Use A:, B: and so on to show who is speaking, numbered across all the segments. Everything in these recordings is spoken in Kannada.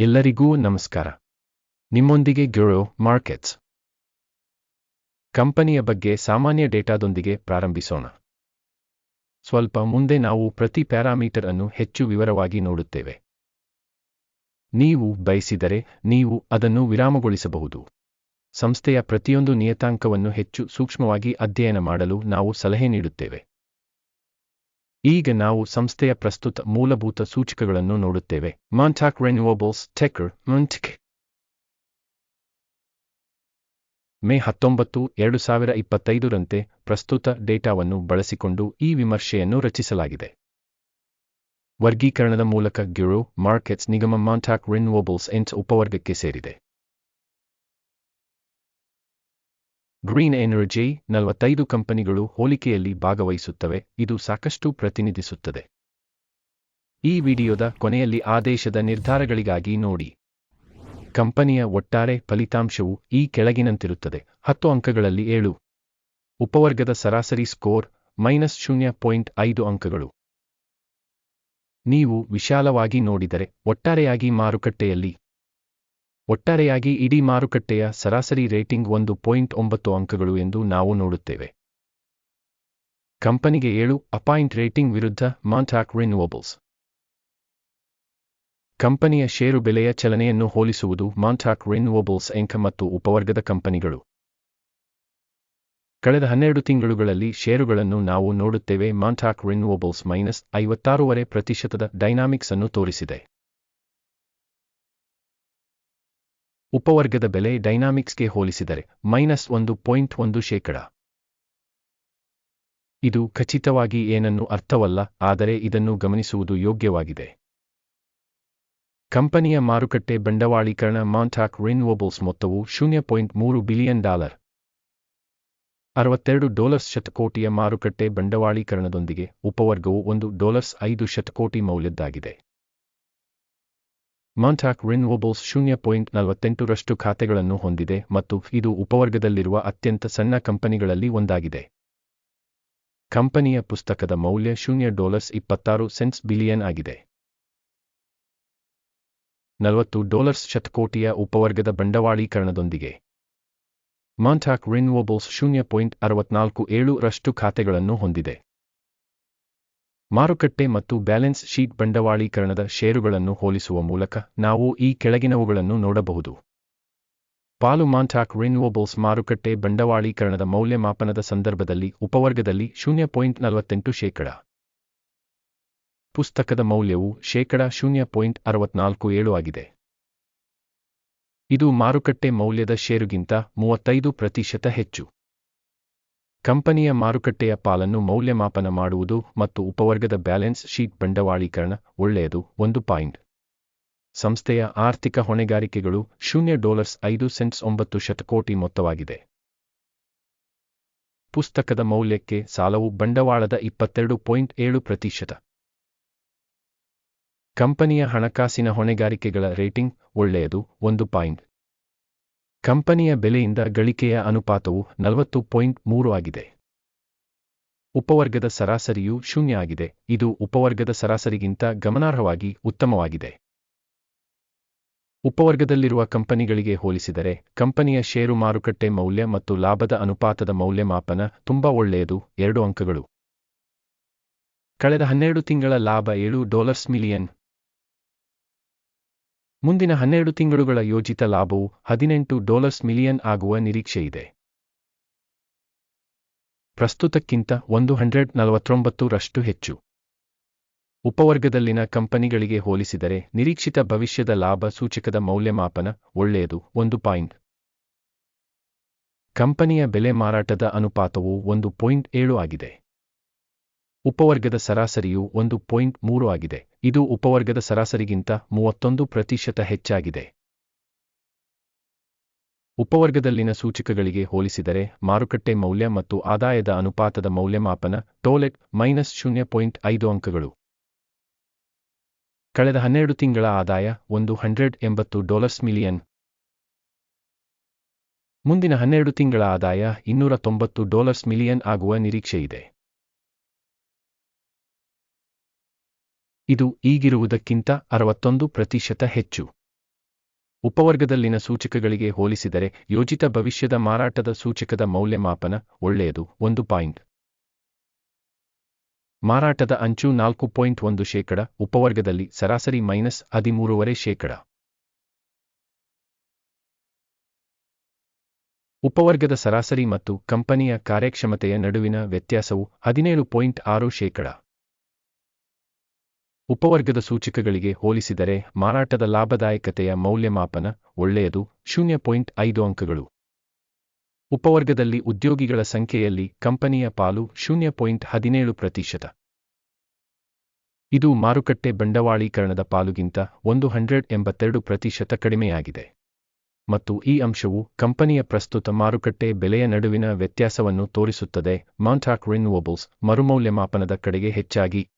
A: ಎಲ್ಲರಿಗೂ ನಮಸ್ಕಾರ. ನಿಮ್ಮೊಂದಿಗೆ ಗ್ಯೂರೋ ಮಾರ್ಕೆಟ್ಸ್ ಕಂಪನಿಯ ಬಗ್ಗೆ ಸಾಮಾನ್ಯ ಡೇಟಾದೊಂದಿಗೆ ಪ್ರಾರಂಭಿಸೋಣ. ಸ್ವಲ್ಪ ಮುಂದೆ ನಾವು ಪ್ರತಿ ಪ್ಯಾರಾಮೀಟರ್ ಅನ್ನು ಹೆಚ್ಚು ವಿವರವಾಗಿ ನೋಡುತ್ತೇವೆ. ನೀವು ಬಯಸಿದರೆ ನೀವು ಅದನ್ನು ವಿರಾಮಗೊಳಿಸಬಹುದು. ಸಂಸ್ಥೆಯ ಪ್ರತಿಯೊಂದು ನಿಯತಾಂಕವನ್ನು ಹೆಚ್ಚು ಸೂಕ್ಷ್ಮವಾಗಿ ಅಧ್ಯಯನ ಮಾಡಲು ನಾವು ಸಲಹೆ ನೀಡುತ್ತೇವೆ. ಈಗ ನಾವು ಸಂಸ್ಥೆಯ ಪ್ರಸ್ತುತ ಮೂಲಭೂತ ಸೂಚಕಗಳನ್ನು ನೋಡುತ್ತೇವೆ. ಮಾಂಟಾಕ್ ರೆನ್ಯೂವಬಲ್ಸ್ ಟೆಕರ್ ಮಂಟಿಕ್ ಮೇ ಹತ್ತೊಂಬತ್ತು, ಎರಡು ಸಾವಿರ ಇಪ್ಪತ್ತೈದರಂತೆ ಪ್ರಸ್ತುತ ಡೇಟಾವನ್ನು ಬಳಸಿಕೊಂಡು ಈ ವಿಮರ್ಶೆಯನ್ನು ರಚಿಸಲಾಗಿದೆ. ವರ್ಗೀಕರಣದ ಮೂಲಕ ಗ್ಯೂರೋ ಮಾರ್ಕೆಟ್ಸ್ ನಿಗಮ ಮಾಂಟಾಕ್ ರೆನ್ಯೂವಬಲ್ಸ್ ಎಂಟ್ ಉಪವರ್ಗಕ್ಕೆ ಸೇರಿದೆ. ಗ್ರೀನ್ ಎನರ್ಜಿ ನಲವತ್ತೈದು ಕಂಪನಿಗಳು ಹೋಲಿಕೆಯಲ್ಲಿ ಭಾಗವಹಿಸುತ್ತವೆ, ಇದು ಸಾಕಷ್ಟು ಪ್ರತಿನಿಧಿಸುತ್ತದೆ. ಈ ವಿಡಿಯೋದ ಕೊನೆಯಲ್ಲಿ ಆದೇಶದ ನಿರ್ಧಾರಗಳಿಗಾಗಿ ನೋಡಿ. ಕಂಪನಿಯ ಒಟ್ಟಾರೆ ಫಲಿತಾಂಶವು ಈ ಕೆಳಗಿನಂತಿರುತ್ತದೆ. ಹತ್ತು ಅಂಕಗಳಲ್ಲಿ ಏಳು. ಉಪವರ್ಗದ ಸರಾಸರಿ ಸ್ಕೋರ್ ಮೈನಸ್ ಶೂನ್ಯ ಪಾಯಿಂಟ್ ಐದು ಅಂಕಗಳು. ನೀವು ವಿಶಾಲವಾಗಿ ನೋಡಿದರೆ ಒಟ್ಟಾರೆಯಾಗಿ ಮಾರುಕಟ್ಟೆಯಲ್ಲಿ ಒಟ್ಟಾರೆಯಾಗಿ ಇಡೀ ಮಾರುಕಟ್ಟೆಯ ಸರಾಸರಿ ರೇಟಿಂಗ್ ಒಂದು ಪಾಯಿಂಟ್ ಒಂಬತ್ತು ಅಂಕಗಳು ಎಂದು ನಾವು ನೋಡುತ್ತೇವೆ. ಕಂಪನಿಗೆ ಏಳು ಅಪಾಯಿಂಟ್ ರೇಟಿಂಗ್ ವಿರುದ್ಧ ಮಾಂಟಾಕ್ ರಿನ್ಯೂವಬಲ್ಸ್ ಕಂಪನಿಯ ಷೇರು ಬೆಲೆಯ ಚಲನೆಯನ್ನು ಹೋಲಿಸುವುದು ಮಾಂಟಾಕ್ ರಿನ್ಯೂವಬಲ್ಸ್ ಎಂಕ ಮತ್ತು ಉಪವರ್ಗದ ಕಂಪನಿಗಳು. ಕಳೆದ ಹನ್ನೆರಡು ತಿಂಗಳುಗಳಲ್ಲಿ ಷೇರುಗಳನ್ನು ನಾವು ನೋಡುತ್ತೇವೆ ಮಾಂಟಾಕ್ ರಿನ್ಯೂವಬಲ್ಸ್ ಮೈನಸ್ ಐವತ್ತಾರೂವರೆ ಪ್ರತಿಶತದ ಡೈನಾಮಿಕ್ಸ್ ಅನ್ನು ತೋರಿಸಿದೆ. ಉಪವರ್ಗದ ಬೆಲೆ ಡೈನಾಮಿಕ್ಸ್ಗೆ ಹೋಲಿಸಿದರೆ ಮೈನಸ್ ಒಂದು ಪಾಯಿಂಟ್ ಒಂದು ಶೇಕಡ. ಇದು ಖಚಿತವಾಗಿ ಏನನ್ನು ಅರ್ಥವಲ್ಲ, ಆದರೆ ಇದನ್ನು ಗಮನಿಸುವುದು ಯೋಗ್ಯವಾಗಿದೆ. ಕಂಪನಿಯ ಮಾರುಕಟ್ಟೆ ಬಂಡವಾಳೀಕರಣ ಮಾಂಟಾಕ್ ರಿನ್ಯೂವಬಲ್ಸ್ ಮೊತ್ತವು ಶೂನ್ಯ ಪಾಯಿಂಟ್ ಮೂರು ಬಿಲಿಯನ್ ಡಾಲರ್. ಅರವತ್ತೆರಡು ಡಾಲರ್ಸ್ ಶತಕೋಟಿಯ ಮಾರುಕಟ್ಟೆ ಬಂಡವಾಳೀಕರಣದೊಂದಿಗೆ ಉಪವರ್ಗವು ಒಂದು ಡಾಲರ್ಸ್ ಐದು ಶತಕೋಟಿ ಮೌಲ್ಯದ್ದಾಗಿದೆ. ಮಾಂಟಾಕ್ ರಿನ್ಯೂವಬಲ್ಸ್ ಶೂನ್ಯ ಪಾಯಿಂಟ್ ನಲವತ್ತೆಂಟರಷ್ಟು ಖಾತೆಗಳನ್ನು ಹೊಂದಿದೆ ಮತ್ತು ಇದು ಉಪವರ್ಗದಲ್ಲಿರುವ ಅತ್ಯಂತ ಸಣ್ಣ ಕಂಪನಿಗಳಲ್ಲಿ ಒಂದಾಗಿದೆ. ಕಂಪನಿಯ ಪುಸ್ತಕದ ಮೌಲ್ಯ ಶೂನ್ಯ ಡಾಲರ್ಸ್ ಇಪ್ಪತ್ತಾರು ಸೆಂಟ್ಸ್ ಬಿಲಿಯನ್ ಆಗಿದೆ. ನಲವತ್ತು ಡಾಲರ್ಸ್ ಶತಕೋಟಿಯ ಉಪವರ್ಗದ ಬಂಡವಾಳೀಕರಣದೊಂದಿಗೆ ಮಾಂಟಾಕ್ ರಿನ್ಯೂವಬಲ್ಸ್ ಶೂನ್ಯ ಪಾಯಿಂಟ್ ಅರವತ್ನಾಲ್ಕು ಏಳು ರಷ್ಟು ಖಾತೆಗಳನ್ನು ಹೊಂದಿದೆ. ಮಾರುಕಟ್ಟೆ ಮತ್ತು ಬ್ಯಾಲೆನ್ಸ್ ಶೀಟ್ ಬಂಡವಾಳೀಕರಣದ ಷೇರುಗಳನ್ನು ಹೋಲಿಸುವ ಮೂಲಕ ನಾವು ಈ ಕೆಳಗಿನವುಗಳನ್ನು ನೋಡಬಹುದು. ಪಾಲು ಮಾಂಟಾಕ್ ರಿನ್ಯೂವಬಲ್ಸ್ ಮಾರುಕಟ್ಟೆ ಬಂಡವಾಳೀಕರಣದ ಮೌಲ್ಯಮಾಪನದ ಸಂದರ್ಭದಲ್ಲಿ ಉಪವರ್ಗದಲ್ಲಿ ಶೂನ್ಯ ಪಾಯಿಂಟ್ ಶೇಕಡ. ಪುಸ್ತಕದ ಮೌಲ್ಯವು ಶೇಕಡ ಶೂನ್ಯ ಏಳು ಆಗಿದೆ. ಇದು ಮಾರುಕಟ್ಟೆ ಮೌಲ್ಯದ ಷೇರುಗಿಂತ ಮೂವತ್ತೈದು ಪ್ರತಿಶತ ಹೆಚ್ಚು. ಕಂಪನಿಯ ಮಾರುಕಟ್ಟೆಯ ಪಾಲನ್ನು ಮೌಲ್ಯಮಾಪನ ಮಾಡುವುದು ಮತ್ತು ಉಪವರ್ಗದ ಬ್ಯಾಲೆನ್ಸ್ ಶೀಟ್ ಬಂಡವಾಳೀಕರಣ ಒಳ್ಳೆಯದು. ಒಂದು ಪಾಯಿಂಟ್. ಸಂಸ್ಥೆಯ ಆರ್ಥಿಕ ಹೊಣೆಗಾರಿಕೆಗಳು ಶೂನ್ಯ ಡಾಲರ್ಸ್ ಐದು ಸೆಂಟ್ಸ್ ಒಂಬತ್ತು ಶತಕೋಟಿ ಮೊತ್ತವಾಗಿದೆ. ಪುಸ್ತಕದ ಮೌಲ್ಯಕ್ಕೆ ಸಾಲವು ಬಂಡವಾಳದ ಇಪ್ಪತ್ತೆರಡು ಪಾಯಿಂಟ್ ಏಳು ಪ್ರತಿಶತ. ಕಂಪನಿಯ ಹಣಕಾಸಿನ ಹೊಣೆಗಾರಿಕೆಗಳ ರೇಟಿಂಗ್ ಒಳ್ಳೆಯದು. ಒಂದು ಪಾಯಿಂಟ್. ಕಂಪನಿಯ ಬೆಲೆಯಿಂದ ಗಳಿಕೆಯ ಅನುಪಾತವು ನಲವತ್ತು ಪಾಯಿಂಟ್ ಮೂರು ಆಗಿದೆ. ಉಪವರ್ಗದ ಸರಾಸರಿಯು ಶೂನ್ಯ ಆಗಿದೆ. ಇದು ಉಪವರ್ಗದ ಸರಾಸರಿಗಿಂತ ಗಮನಾರ್ಹವಾಗಿ ಉತ್ತಮವಾಗಿದೆ. ಉಪವರ್ಗದಲ್ಲಿರುವ ಕಂಪನಿಗಳಿಗೆ ಹೋಲಿಸಿದರೆ, ಕಂಪನಿಯ ಷೇರು ಮಾರುಕಟ್ಟೆ ಮೌಲ್ಯ ಮತ್ತು ಲಾಭದ ಅನುಪಾತದ ಮೌಲ್ಯಮಾಪನ ತುಂಬಾ ಒಳ್ಳೆಯದು. ಎರಡು ಅಂಕಗಳು. ಕಳೆದ ಹನ್ನೆರಡು ತಿಂಗಳ ಲಾಭ ಏಳು ಡಾಲರ್ಸ್ ಮಿಲಿಯನ್. ಮುಂದಿನ ಹನ್ನೆರಡು ತಿಂಗಳುಗಳ ಯೋಜಿತ ಲಾಭವು ಹದಿನೆಂಟು ಡಾಲರ್ಸ್ ಮಿಲಿಯನ್ ಆಗುವ ನಿರೀಕ್ಷೆಯಿದೆ. ಪ್ರಸ್ತುತಕ್ಕಿಂತ ಒಂದು ಹಂಡ್ರೆಡ್ ನಲವತ್ತೊಂಬತ್ತು ರಷ್ಟು ಹೆಚ್ಚು. ಉಪವರ್ಗದಲ್ಲಿನ ಕಂಪನಿಗಳಿಗೆ ಹೋಲಿಸಿದರೆ ನಿರೀಕ್ಷಿತ ಭವಿಷ್ಯದ ಲಾಭ ಸೂಚಕದ ಮೌಲ್ಯಮಾಪನ ಒಳ್ಳೆಯದು ಒಂದು ಪಾಯಿಂಟ್. ಕಂಪನಿಯ ಬೆಲೆ ಮಾರಾಟದ ಅನುಪಾತವು ಒಂದು ಪಾಯಿಂಟ್ ಏಳು ಆಗಿದೆ. ಉಪವರ್ಗದ ಸರಾಸರಿಯು ಒಂದು ಪಾಯಿಂಟ್ ಮೂರು ಆಗಿದೆ. ಇದು ಉಪವರ್ಗದ ಸರಾಸರಿಗಿಂತ ಮೂವತ್ತೊಂದು ಪ್ರತಿಶತ ಹೆಚ್ಚಾಗಿದೆ. ಉಪವರ್ಗದಲ್ಲಿನ ಸೂಚಕಗಳಿಗೆ ಹೋಲಿಸಿದರೆ ಮಾರುಕಟ್ಟೆ ಮೌಲ್ಯ ಮತ್ತು ಆದಾಯದ ಅನುಪಾತದ ಮೌಲ್ಯಮಾಪನ ಟೋಲೆಟ್ ಮೈನಸ್ ಶೂನ್ಯ ಪಾಯಿಂಟ್ ಐದು ಅಂಕಗಳು. ಕಳೆದ ಹನ್ನೆರಡು ತಿಂಗಳ ಆದಾಯ ಒಂದು ಹಂಡ್ರೆಡ್ ಎಂಬತ್ತು ಡಾಲರ್ಸ್ ಮಿಲಿಯನ್. ಮುಂದಿನ ಹನ್ನೆರಡು ತಿಂಗಳ ಆದಾಯ ಇನ್ನೂರ ತೊಂಬತ್ತು ಡಾಲರ್ಸ್ ಮಿಲಿಯನ್ ಆಗುವ ನಿರೀಕ್ಷೆಯಿದೆ. ಇದು ಈಗಿರುವುದಕ್ಕಿಂತ ಅರವತ್ತೊಂದು ಪ್ರತಿಶತ ಹೆಚ್ಚು. ಉಪವರ್ಗದಲ್ಲಿನ ಸೂಚಕಗಳಿಗೆ ಹೋಲಿಸಿದರೆ ಯೋಜಿತ ಭವಿಷ್ಯದ ಮಾರಾಟದ ಸೂಚಕದ ಮೌಲ್ಯಮಾಪನ ಒಳ್ಳೆಯದು, ಒಂದು ಪಾಯಿಂಟ್. ಮಾರಾಟದ ಅಂಚು ನಾಲ್ಕು ಪಾಯಿಂಟ್ ಒಂದು ಶೇಕಡ, ಉಪವರ್ಗದಲ್ಲಿ ಸರಾಸರಿ ಮೈನಸ್ ಹದಿಮೂರುವರೆ ಶೇಕಡ. ಉಪವರ್ಗದ ಸರಾಸರಿ ಮತ್ತು ಕಂಪನಿಯ ಕಾರ್ಯಕ್ಷಮತೆಯ ನಡುವಿನ ವ್ಯತ್ಯಾಸವು ಹದಿನೇಳು ಪಾಯಿಂಟ್ ಆರು ಶೇಕಡ. ಉಪವರ್ಗದ ಸೂಚಕಗಳಿಗೆ ಹೋಲಿಸಿದರೆ ಮಾರಾಟದ ಲಾಭದಾಯಕತೆಯ ಮೌಲ್ಯಮಾಪನ ಒಳ್ಳೆಯದು, ಶೂನ್ಯ ಪಾಯಿಂಟ್ ಐದು ಅಂಕಗಳು. ಉಪವರ್ಗದಲ್ಲಿ ಉದ್ಯೋಗಿಗಳ ಸಂಖ್ಯೆಯಲ್ಲಿ ಕಂಪನಿಯ ಪಾಲು ಶೂನ್ಯ ಪಾಯಿಂಟ್ ಹದಿನೇಳು ಪ್ರತಿಶತ. ಇದು ಮಾರುಕಟ್ಟೆ ಬಂಡವಾಳೀಕರಣದ ಪಾಲುಗಿಂತ ಒಂದು ಹಂಡ್ರೆಡ್ ಎಂಬತ್ತೆರಡು ಪ್ರತಿಶತ ಕಡಿಮೆಯಾಗಿದೆ. ಮತ್ತು ಈ ಅಂಶವು ಕಂಪನಿಯ ಪ್ರಸ್ತುತ ಮಾರುಕಟ್ಟೆ ಬೆಲೆಯ ನಡುವಿನ ವ್ಯತ್ಯಾಸವನ್ನು ತೋರಿಸುತ್ತದೆ. ಮಾಂಟಾಕ್ ರಿನ್ಯೂವಬಲ್ಸ್ ಮರುಮೌಲ್ಯಮಾಪನದ ಕಡೆಗೆ ಹೆಚ್ಚಾಗಿ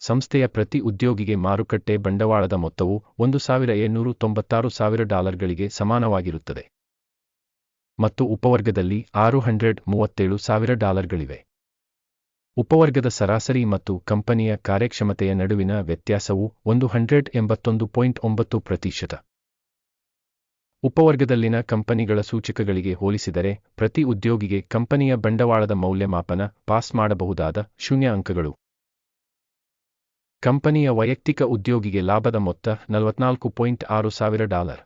A: ಸಂಸ್ಥೆಯ ಪ್ರತಿ ಉದ್ಯೋಗಿಗೆ ಮಾರುಕಟ್ಟೆ ಬಂಡವಾಳದ ಮೊತ್ತವು ಒಂದು ಸಾವಿರ ಏಳ್ನೂರು ತೊಂಬತ್ತಾರು ಸಾವಿರ ಡಾಲರ್ಗಳಿಗೆ ಸಮಾನವಾಗಿರುತ್ತದೆ. ಮತ್ತು ಉಪವರ್ಗದಲ್ಲಿ ಆರು ಹಂಡ್ರೆಡ್ ಮೂವತ್ತೇಳು ಸಾವಿರ ಡಾಲರ್ಗಳಿವೆ. ಉಪವರ್ಗದ ಸರಾಸರಿ ಮತ್ತು ಕಂಪನಿಯ ಕಾರ್ಯಕ್ಷಮತೆಯ ನಡುವಿನ ವ್ಯತ್ಯಾಸವು ಒಂದು ಹಂಡ್ರೆಡ್ ಎಂಬತ್ತೊಂದು ಪಾಯಿಂಟ್ ಒಂಬತ್ತು ಪ್ರತಿಶತ. ಉಪವರ್ಗದಲ್ಲಿನ ಕಂಪನಿಗಳ ಸೂಚಕಗಳಿಗೆ ಹೋಲಿಸಿದರೆ ಪ್ರತಿ ಉದ್ಯೋಗಿಗೆ ಕಂಪನಿಯ ಬಂಡವಾಳದ ಮೌಲ್ಯಮಾಪನ ಪಾಸ್ ಮಾಡಬಹುದಾದ ಶೂನ್ಯ ಅಂಕಗಳು. ಕಂಪನಿಯ ವೈಯಕ್ತಿಕ ಉದ್ಯೋಗಿಗೆ ಲಾಭದ ಮೊತ್ತ ನಲವತ್ನಾಲ್ಕು ಪಾಯಿಂಟ್ ಆರು ಸಾವಿರ ಡಾಲರ್.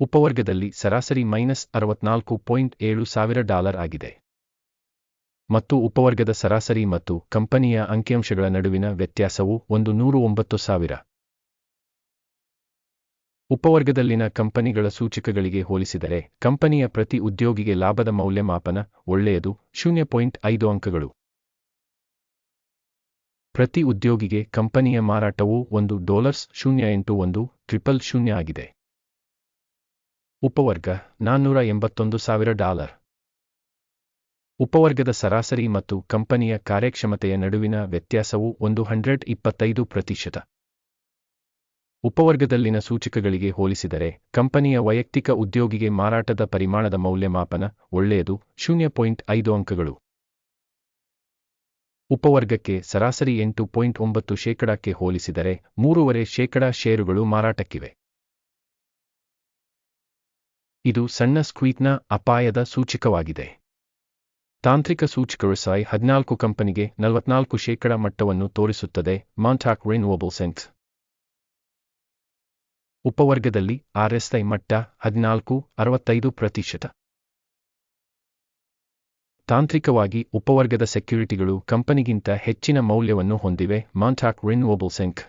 A: ಉಪವರ್ಗದಲ್ಲಿ ಸರಾಸರಿ ಮೈನಸ್ ಅರವತ್ನಾಲ್ಕು ಪಾಯಿಂಟ್ ಏಳು ಸಾವಿರ ಡಾಲರ್ ಆಗಿದೆ. ಮತ್ತು ಉಪವರ್ಗದ ಸರಾಸರಿ ಮತ್ತು ಕಂಪನಿಯ ಅಂಕಿಅಂಶಗಳ ನಡುವಿನ ವ್ಯತ್ಯಾಸವು ಒಂದು ನೂರು ಒಂಬತ್ತು ಸಾವಿರ. ಉಪವರ್ಗದಲ್ಲಿನ ಕಂಪನಿಗಳ ಸೂಚಕಗಳಿಗೆ ಹೋಲಿಸಿದರೆ ಕಂಪನಿಯ ಪ್ರತಿ ಉದ್ಯೋಗಿಗೆ ಲಾಭದ ಮೌಲ್ಯಮಾಪನ ಒಳ್ಳೆಯದು, ಶೂನ್ಯ ಪಾಯಿಂಟ್ ಐದು ಅಂಕಗಳು. ಪ್ರತಿ ಉದ್ಯೋಗಿಗೆ ಕಂಪನಿಯ ಮಾರಾಟವು ಒಂದು ಡಾಲರ್ಸ್ ಶೂನ್ಯ ಎಂಟು ಒಂದು ಟ್ರಿಪಲ್ ಶೂನ್ಯ ಆಗಿದೆ. ಉಪವರ್ಗ ನಾನ್ನೂರ ಎಂಬತ್ತೊಂದು ಸಾವಿರ ಡಾಲರ್. ಉಪವರ್ಗದ ಸರಾಸರಿ ಮತ್ತು ಕಂಪನಿಯ ಕಾರ್ಯಕ್ಷಮತೆಯ ನಡುವಿನ ವ್ಯತ್ಯಾಸವು ಒಂದು ಹಂಡ್ರೆಡ್ ಇಪ್ಪತ್ತೈದು ಪ್ರತಿಶತ. ಉಪವರ್ಗದಲ್ಲಿನ ಸೂಚಕಗಳಿಗೆ ಹೋಲಿಸಿದರೆ ಕಂಪನಿಯ ವೈಯಕ್ತಿಕ ಉದ್ಯೋಗಿಗೆ ಮಾರಾಟದ ಪರಿಮಾಣದ ಮೌಲ್ಯಮಾಪನ ಒಳ್ಳೆಯದು, ಶೂನ್ಯ ಪಾಯಿಂಟ್ ಐದು ಅಂಕಗಳು. ಉಪವರ್ಗಕ್ಕೆ ಸರಾಸರಿ ಎಂಟು ಪಾಯಿಂಟ್ ಒಂಬತ್ತು ಶೇಕಡಕ್ಕೆ ಹೋಲಿಸಿದರೆ ಮೂರುವರೆ ಶೇಕಡ ಷೇರುಗಳು ಮಾರಾಟಕ್ಕಿವೆ. ಇದು ಸಣ್ಣ ಸ್ಕ್ವೀಟ್ನ ಅಪಾಯದ ಸೂಚಕವಾಗಿದೆ. ತಾಂತ್ರಿಕ ಸೂಚಕರು ಸಾಯ್ ಹದಿನಾಲ್ಕು ಕಂಪನಿಗೆ ನಲವತ್ನಾಲ್ಕು ಶೇಕಡ ಮಟ್ಟವನ್ನು ತೋರಿಸುತ್ತದೆ ಮಾಂಟಾಕ್ ರಿನ್ಯೂವಬಲ್ ಸೆನ್ಸ್ ಉಪವರ್ಗದಲ್ಲಿ ಆರ್ಎಸ್ಐ ಮಟ್ಟ ಹದಿನಾಲ್ಕು, ಅರವತ್ತೈದು ಪ್ರತಿಶತ. ತಾಂತ್ರಿಕವಾಗಿ ಉಪವರ್ಗದ ಸೆಕ್ಯುರಿಟಿಗಳು ಕಂಪನಿಗಿಂತ ಹೆಚ್ಚಿನ ಮೌಲ್ಯವನ್ನು ಹೊಂದಿವೆ ಮಾಂಟಾಕ್ ರಿನ್ವೋಬಲ್ ಸೆಂಕ್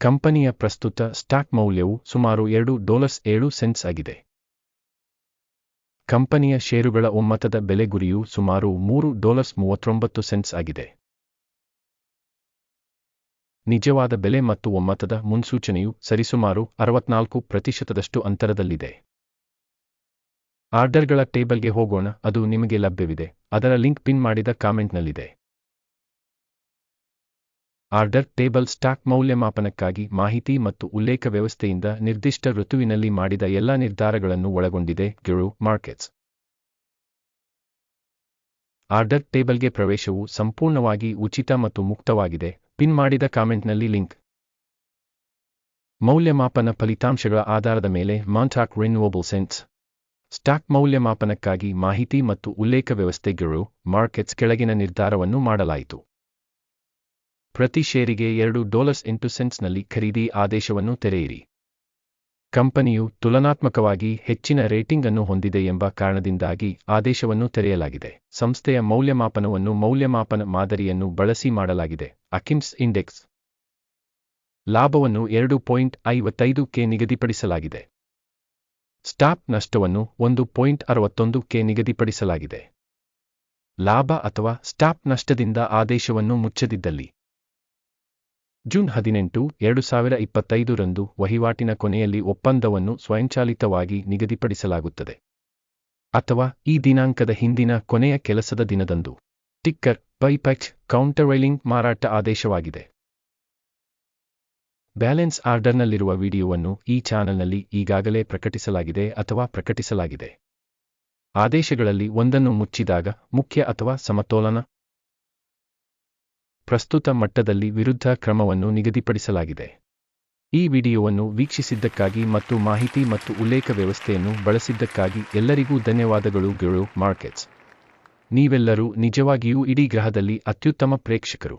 A: ಕಂಪನಿಯ ಪ್ರಸ್ತುತ ಸ್ಟಾಕ್ ಮೌಲ್ಯವು ಸುಮಾರು ಎರಡು ಡಾಲರ್ಸ್ ಏಳು ಸೆಂಟ್ಸ್ ಆಗಿದೆ. ಕಂಪನಿಯ ಷೇರುಗಳ ಒಮ್ಮತದ ಬೆಲೆ ಗುರಿಯು ಸುಮಾರು ಮೂರು ಡಾಲರ್ಸ್ ಮೂವತ್ತೊಂಬತ್ತು ಸೆಂಟ್ಸ್ ಆಗಿದೆ. ನಿಜವಾದ ಬೆಲೆ ಮತ್ತು ಒಮ್ಮತದ ಮುನ್ಸೂಚನೆಯು ಸರಿಸುಮಾರು ಅರವತ್ನಾಲ್ಕು ಪ್ರತಿಶತದಷ್ಟು ಅಂತರದಲ್ಲಿದೆ. ಆರ್ಡರ್ಗಳ ಟೇಬಲ್ಗೆ ಹೋಗೋಣ, ಅದು ನಿಮಗೆ ಲಭ್ಯವಿದೆ. ಅದರ ಲಿಂಕ್ ಪಿನ್ ಮಾಡಿದ ಕಾಮೆಂಟ್ನಲ್ಲಿದೆ. ಆರ್ಡರ್ ಟೇಬಲ್ ಸ್ಟಾಕ್ ಮೌಲ್ಯಮಾಪನಕ್ಕಾಗಿ ಮಾಹಿತಿ ಮತ್ತು ಉಲ್ಲೇಖ ವ್ಯವಸ್ಥೆಯಿಂದ ನಿರ್ದಿಷ್ಟ ಋತುವಿನಲ್ಲಿ ಮಾಡಿದ ಎಲ್ಲ ನಿರ್ಧಾರಗಳನ್ನು ಒಳಗೊಂಡಿದೆ ಗಿರು ಮಾರ್ಕೆಟ್ಸ್. ಆರ್ಡರ್ ಟೇಬಲ್ಗೆ ಪ್ರವೇಶವು ಸಂಪೂರ್ಣವಾಗಿ ಉಚಿತ ಮತ್ತು ಮುಕ್ತವಾಗಿದೆ. ಪಿನ್ ಮಾಡಿದ ಕಾಮೆಂಟ್ನಲ್ಲಿ ಲಿಂಕ್. ಮೌಲ್ಯಮಾಪನ ಫಲಿತಾಂಶಗಳ ಆಧಾರದ ಮೇಲೆ ಮಾಂಟಾಕ್ ರಿನ್ಯೂವಬಲ್ ಸೆನ್ಸ್ ಸ್ಟಾಕ್ ಮೌಲ್ಯಮಾಪನಕ್ಕಾಗಿ ಮಾಹಿತಿ ಮತ್ತು ಉಲ್ಲೇಖ ವ್ಯವಸ್ಥೆಗಳು ಮಾರ್ಕೆಟ್ಸ್ ಕೆಳಗಿನ ನಿರ್ಧಾರವನ್ನು ಮಾಡಲಾಯಿತು. ಪ್ರತಿ ಷೇರಿಗೆ ಎರಡು ಡಾಲರ್ಸ್ ಎಂಟು ಸೆಂಟ್ಸ್ನಲ್ಲಿ ಖರೀದಿ ಆದೇಶವನ್ನು ತೆರೆಯಿರಿ. ಕಂಪನಿಯು ತುಲನಾತ್ಮಕವಾಗಿ ಹೆಚ್ಚಿನ ರೇಟಿಂಗ್ ಅನ್ನು ಹೊಂದಿದೆ ಎಂಬ ಕಾರಣದಿಂದಾಗಿ ಆದೇಶವನ್ನು ತೆರೆಯಲಾಗಿದೆ. ಸಂಸ್ಥೆಯ ಮೌಲ್ಯಮಾಪನವನ್ನು ಮೌಲ್ಯಮಾಪನ ಮಾದರಿಯನ್ನು ಬಳಸಿ ಮಾಡಲಾಗಿದೆ. ಅಕಿಮ್ಸ್ ಇಂಡೆಕ್ಸ್. ಲಾಭವನ್ನು ಎರಡು ಪಾಯಿಂಟ್ ಐವತ್ತೈದು ಕೆ ನಿಗದಿಪಡಿಸಲಾಗಿದೆ. ಸ್ಟಾಪ್ ನಷ್ಟವನ್ನು ಒಂದು ಪಾಯಿಂಟ್ ಅರವತ್ತೊಂದು ಕೆ ನಿಗದಿಪಡಿಸಲಾಗಿದೆ. ಲಾಭ ಅಥವಾ ಸ್ಟಾಪ್ ನಷ್ಟದಿಂದ ಆದೇಶವನ್ನು ಮುಚ್ಚದಿದ್ದಲ್ಲಿ. ಜೂನ್ ಹದಿನೆಂಟು, ಎರಡು ಸಾವಿರ ಇಪ್ಪತ್ತೈದರಂದು ವಹಿವಾಟಿನ ಕೊನೆಯಲ್ಲಿ ಒಪ್ಪಂದವನ್ನು ಸ್ವಯಂಚಾಲಿತವಾಗಿ ನಿಗದಿಪಡಿಸಲಾಗುತ್ತದೆ. ಅಥವಾ ಈ ದಿನಾಂಕದ ಹಿಂದಿನ ಕೊನೆಯ ಕೆಲಸದ ದಿನದಂದು. ಟಿಕ್ಕರ್ ಬೈಪ್ಯಾಕ್ಸ್ ಕೌಂಟರ್ವೈಲಿಂಗ್ ಮಾರಾಟ ಆದೇಶವಾಗಿದೆ. ಬ್ಯಾಲೆನ್ಸ್ ಆರ್ಡರ್ನಲ್ಲಿರುವ ವಿಡಿಯೋವನ್ನು ಈ ಚಾನೆಲ್ನಲ್ಲಿ ಈಗಾಗಲೇ ಪ್ರಕಟಿಸಲಾಗಿದೆ ಅಥವಾ ಪ್ರಕಟಿಸಲಾಗಿದೆ. ಆದೇಶಗಳಲ್ಲಿ ಒಂದನ್ನು ಮುಚ್ಚಿದಾಗ ಮುಖ್ಯ ಅಥವಾ ಸಮತೋಲನ ಪ್ರಸ್ತುತ ಮಟ್ಟದಲ್ಲಿ ವಿರುದ್ಧ ಕ್ರಮವನ್ನು ನಿಗದಿಪಡಿಸಲಾಗಿದೆ. ಈ ವಿಡಿಯೋವನ್ನು ವೀಕ್ಷಿಸಿದ್ದಕ್ಕಾಗಿ ಮತ್ತು ಮಾಹಿತಿ ಮತ್ತು ಉಲ್ಲೇಖ ವ್ಯವಸ್ಥೆಯನ್ನು ಬಳಸಿದ್ದಕ್ಕಾಗಿ ಎಲ್ಲರಿಗೂ ಧನ್ಯವಾದಗಳು. ಗೆಳು ಮಾರ್ಕೆಟ್ಸ್ ನೀವೆಲ್ಲರೂ ನಿಜವಾಗಿಯೂ ಇಡೀ ಗ್ರಹದಲ್ಲಿ ಅತ್ಯುತ್ತಮ ಪ್ರೇಕ್ಷಕರು.